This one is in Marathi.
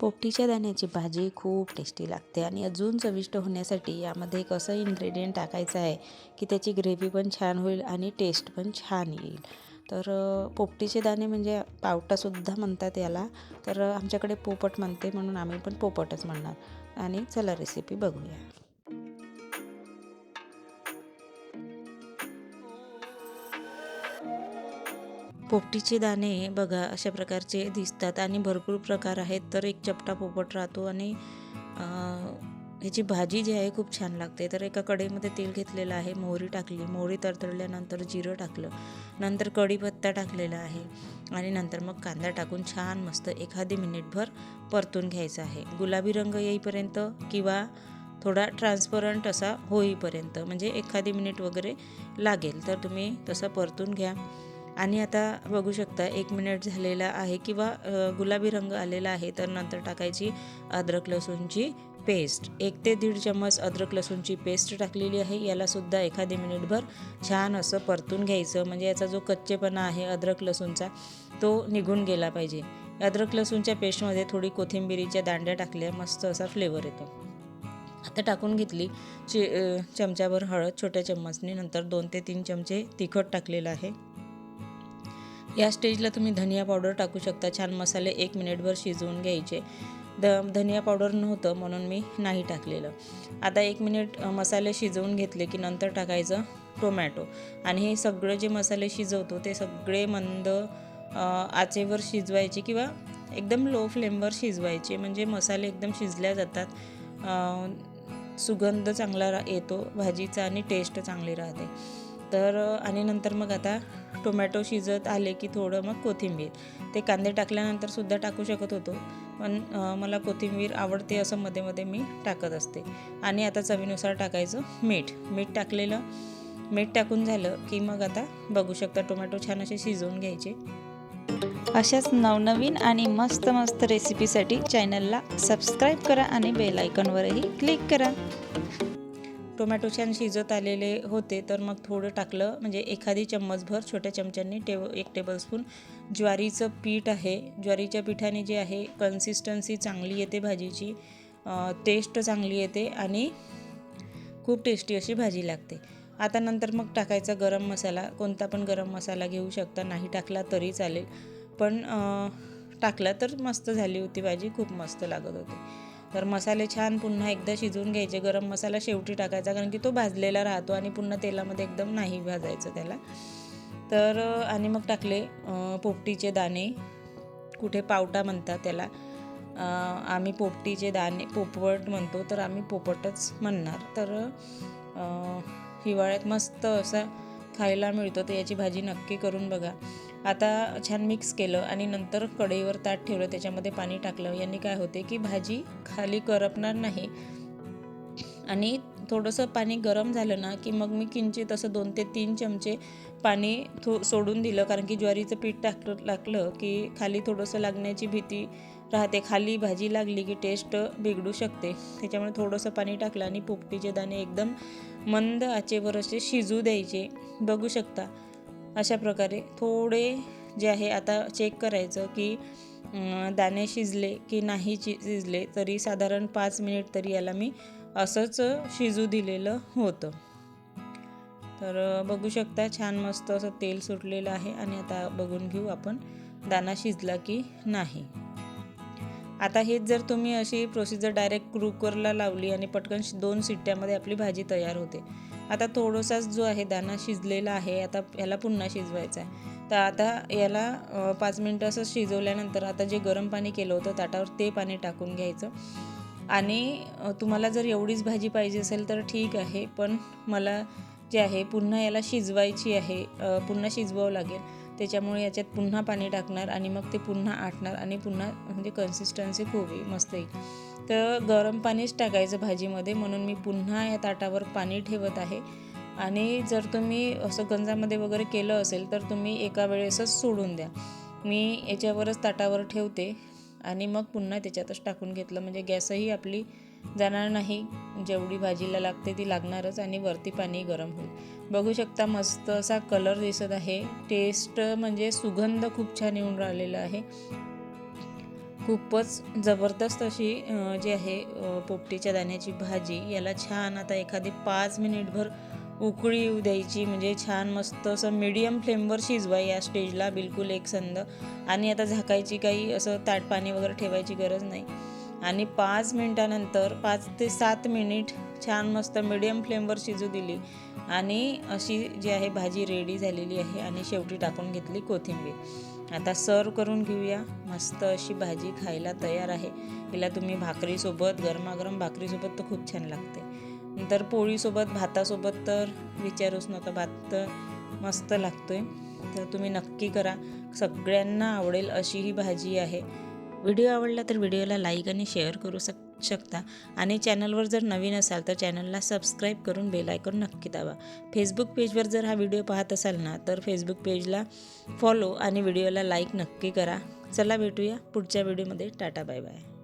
पोपटीच्या दाण्याची भाजी खूप टेस्टी लागते आणि अजून चविष्ट होण्यासाठी यामध्ये एक असं इन्ग्रेडियंट टाकायचं आहे की त्याची ग्रेव्ही पण छान होईल आणि टेस्ट पण छान येईल. तर पोपटीचे दाणे म्हणजे पावटासुद्धा म्हणतात याला. तर आमच्याकडे पोपट म्हणते म्हणून आम्ही पण पोपटच म्हणणार. आणि चला रेसिपी बघूया. पोपटीचे दाणे बघा अशा प्रकारचे दिसतात आणि भरपूर प्रकार आहेत. तर एक चपटा पोपट राहतो आणि ह्याची भाजी जी आहे खूप छान लागते. तर एका कढईमध्ये तेल घेतलेलं आहे मोहरी टाकली. मोहरी तरतळल्यानंतर जिरं टाकलं. नंतर कढीपत्ता टाकलेला आहे आणि नंतर मग कांदा टाकून छान मस्त एखादी मिनिटभर परतून घ्यायचा आहे. गुलाबी रंग येईपर्यंत किंवा थोडा ट्रान्सपरंट असा होईपर्यंत म्हणजे एखादी मिनिट वगैरे लागेल. तर तुम्ही तसं परतून घ्या. आणि आता बघू शकता एक मिनिट झालेला आहे किंवा गुलाबी रंग आलेला आहे तर नंतर टाकायची अद्रक लसूणची पेस्ट. एक ते दीड चम्मच अद्रक लसूणची पेस्ट टाकलेली आहे. यालासुद्धा एखादी मिनिटभर छान असं परतून घ्यायचं. म्हणजे याचा जो कच्चेपणा आहे अद्रक लसूणचा तो निघून गेला पाहिजे. अद्रक लसूणच्या पेस्टमध्ये थोडी कोथिंबिरीच्या दांड्या टाकल्या मस्त असा फ्लेवर येतो. आता टाकून घेतली चि चमच्यावर चमच्याभर हळद छोट्या चम्मचने नंतर दोन ते तीन चमचे तिखट टाकलेलं आहे. या स्टेजला तुम्ही धनिया पावडर टाकू शकता. छान मसाले एक मिनिटभर शिजवून घ्यायचे. द धनिया पावडर नव्हतं म्हणून मी नाही टाकलेलं. आता एक मिनिट मसाले शिजवून घेतले की नंतर टाकायचं टोमॅटो. आणि हे सगळे जे मसाले शिजवतो ते सगळे मंद आचेवर शिजवायचे किंवा एकदम लो फ्लेमवर शिजवायचे. म्हणजे मसाले एकदम शिजल्या जातात. सुगंध चांगला रा येतो. भाजीचा आणि टेस्ट चांगली राहते. तर आणि नंतर मग आता टोमॅटो शिजत आले की थोडं मग कोथिंबीर. ते कांदे टाकल्यानंतर सुद्धा टाकू शकत होतो पण मला कोथिंबीर आवडते असं मध्ये मध्ये मी टाकत असते. आणि आता चवीनुसार टाकायचं मीठ. मीठ टाकलेलं मीठ टाकून झालं की मग आता बघू शकता टोमॅटो छान असे शिजवून घ्यायचे. अशाच नवनवीन आणि मस्त मस्त रेसिपीसाठी चॅनलला सबस्क्राईब करा आणि बेल आयकॉनवरही क्लिक करा. टोमॅटो छान शिजत आलेले होते तर मग थोडं टाकलं. म्हणजे एखादी चम्मचभर छोट्या चमच्यांनी टेब एक टेबलस्पून ज्वारीचं पीठ आहे. ज्वारीच्या पिठाने जे आहे कन्सिस्टन्सी चांगली येते भाजीची. टेस्ट चांगली येते आणि खूप टेस्टी अशी भाजी लागते. आता नंतर मग टाकायचा गरम मसाला. कोणता पण गरम मसाला घेऊ शकता. नाही टाकला तरी चालेल. पण टाकला तर मस्त झाली होती भाजी. खूप मस्त लागत होती. तर मसाले छान पुन्हा एकदा शिजवून घ्यायचे. गरम मसाला शेवटी टाकायचा कारण की तो भाजलेला राहतो आणि पुन्हा तेलामध्ये एकदम नाही भाजायचं त्याला. तर आणि मग टाकले पोपटीचे दाणे. कुठे पावटा म्हणतात त्याला. आम्ही पोपटीचे दाणे पोपट म्हणतो तर आम्ही पोपटच म्हणणार. तर हिवाळ्यात मस्त असा खायला मिळतो तर याची भाजी नक्की करून बघा. आता छान मिक्स केलं आणि नंतर कढईवर ताट ठेवलं त्याच्यामध्ये पाणी टाकलं. यांनी काय होते की भाजी खाली करपणार नाही. आणि थोडंसं पाणी गरम झालं ना की मग मी किंचित असं दोन ते तीन चमचे पाणी थो सोडून दिलं. कारण की ज्वारीचं पीठ टाकलं टाकलं की खाली थोडंसं लागण्याची भीती राहते. खाली भाजी लागली की टेस्ट बिघडू शकते. त्याच्यामुळे थोडंसं पाणी टाकलं आणि पोपटीचे दाणे एकदम मंद आचेवर असे शिजू द्यायचे. बघू शकता. अशा प्रकारे थोडे जे आहे आता चेक करायचं की दाणे शिजले की नाही शिजले तरी साधारण पाच मिनिट तरी याला मी असंच शिजू दिलेलं होतं. तर बघू शकता छान मस्त असं तेल सुटलेलं आहे आणि आता बघून घेऊ आपण दाणा शिजला की नाही. आता हेच जर तुम्ही अशी प्रोसिजर डायरेक्ट कुकरला लावली आणि पटकन दोन शिट्ट्यामध्ये आपली भाजी तयार होते आता थोडासाच जो आहे दाणा शिजलेला आहे आता याला पुन्हा शिजवायचा आहे. तर आता याला पाच मिनटं असं शिजवल्यानंतर आता जे गरम पाणी केलं होतं ताटावर ते पाणी टाकून घ्यायचं. आणि तुम्हाला जर एवढीच भाजी पाहिजे असेल तर ठीक आहे पण मला जे आहे पुन्हा याला शिजवायची आहे पुन्हा शिजवावं लागेल. त्याच्यामुळे याच्यात पुन्हा पाणी टाकणार आणि मग ते पुन्हा आटणार आणि पुन्हा म्हणजे कन्सिस्टन्सी खूप मस्त येईल तर गरम पाणीच टाकायचं भाजीमध्ये म्हणून मी पुन्हा या ताटावर पाणी ठेवत आहे. आणि जर तुम्ही असं गंजामध्ये वगैरे केलं असेल तर तुम्ही एका वेळेसच सोडून द्या. मी याच्यावरच ताटावर ठेवते आणि मग पुन्हा त्याच्यातच टाकून घेतलं. म्हणजे गॅसही आपली जाणार नाही. जेवढी भाजीला लागते ती लागणारच आणि वरती पाणी गरम होईल. बघू शकता मस्त असा कलर दिसत आहे. टेस्ट म्हणजे सुगंध खूप छान येऊन राहिलेला आहे. खूपच जबरदस्त अशी जी आहे पोपटीच्या दाण्याची भाजी. याला छान आता एखादी पाच मिनिटभर उकळी येऊ द्यायची. म्हणजे छान मस्त असं मीडियम फ्लेमवर शिजवा या स्टेजला बिलकुल एकसंध आणि आता झाकायची काही असं ताट पाणी वगैरे ठेवायची गरज नाही. आणि पाच मिनटानंतर पाच ते सात मिनिट छान मस्त मीडियम फ्लेमवर शिजू दिली. आणि अशी जी आहे भाजी रेडी झालेली आहे. आणि शेवटी टाकून घेतली कोथिंबीर. आता सर्व करून घेऊया. मस्त अशी भाजी खायला तयार आहे. हिला तुम्ही भाकरीसोबत गरमागरम भाकरीसोबत तर खूप छान लागते. नंतर पोळीसोबत भातासोबत तर विचारूच नका भात तर मस्त लागतो आहे तर तुम्ही नक्की करा. सगळ्यांना आवडेल अशी ही भाजी आहे. व्हिडिओ आवडला तर व्हिडिओला लाईक आणि शेअर करू शक शकता. आणि चॅनलवर जर नवीन असाल तर चॅनलला सबस्क्राईब करून बेल आयकॉन नक्की दाबा. फेसबुक पेजवर जर हा व्हिडिओ पाहत असाल ना तर फेसबुक पेजला फॉलो आणि व्हिडिओला लाईक नक्की करा. चला भेटूया पुढच्या व्हिडिओमध्ये टाटा बाय बाय